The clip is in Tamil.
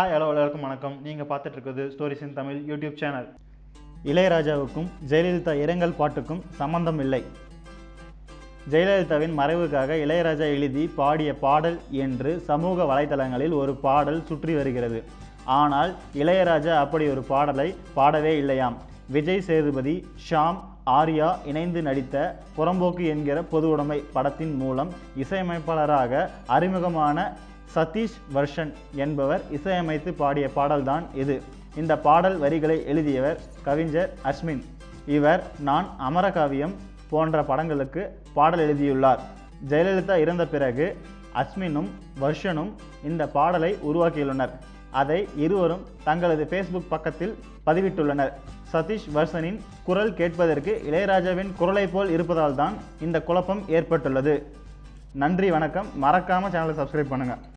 வணக்கம். நீங்கள் பார்த்துட்டு இருக்கிறது stories in Tamil YouTube channel இளையராஜாவுக்கும் Jayalalithaa இரங்கல் பாட்டுக்கும் சம்பந்தம் இல்லை. ஜெயலலிதாவின் மறைவுக்காக இளையராஜா எழுதி பாடிய பாடல் என்று சமூக வலைதளங்களில் ஒரு பாடல் சுற்றி வருகிறது. ஆனால் இளையராஜா அப்படி ஒரு பாடலை பாடவே இல்லையாம். விஜய் சேதுபதி ஷாம் ஆர்யா இணைந்து நடித்த புறம்போக்கு என்கிற பொது உடைமை படத்தின் மூலம் இசையமைப்பாளராக அறிமுகமான சதீஷ் வர்ஷன் என்பவர் இசையமைத்து பாடிய பாடல்தான் இது. இந்த பாடல் வரிகளை எழுதியவர் கவிஞர் அஸ்மின். இவர் நான் அமரகாவியம் போன்ற படங்களுக்கு பாடல் எழுதியுள்ளார். ஜெயலலிதா இறந்த பிறகு அஸ்மினும் வர்ஷனும் இந்த பாடலை உருவாக்கியுள்ளனர். அதை இருவரும் தங்களது ஃபேஸ்புக் பக்கத்தில் பதிவிட்டுள்ளனர். சதீஷ் வர்ஷனின் குரல் கேட்பதற்கு இளையராஜாவின் குரலை போல் இருப்பதால் தான் இந்த குழப்பம் ஏற்பட்டுள்ளது. நன்றி வணக்கம். மறக்காமல் சேனலை சப்ஸ்கிரைப் பண்ணுங்கள்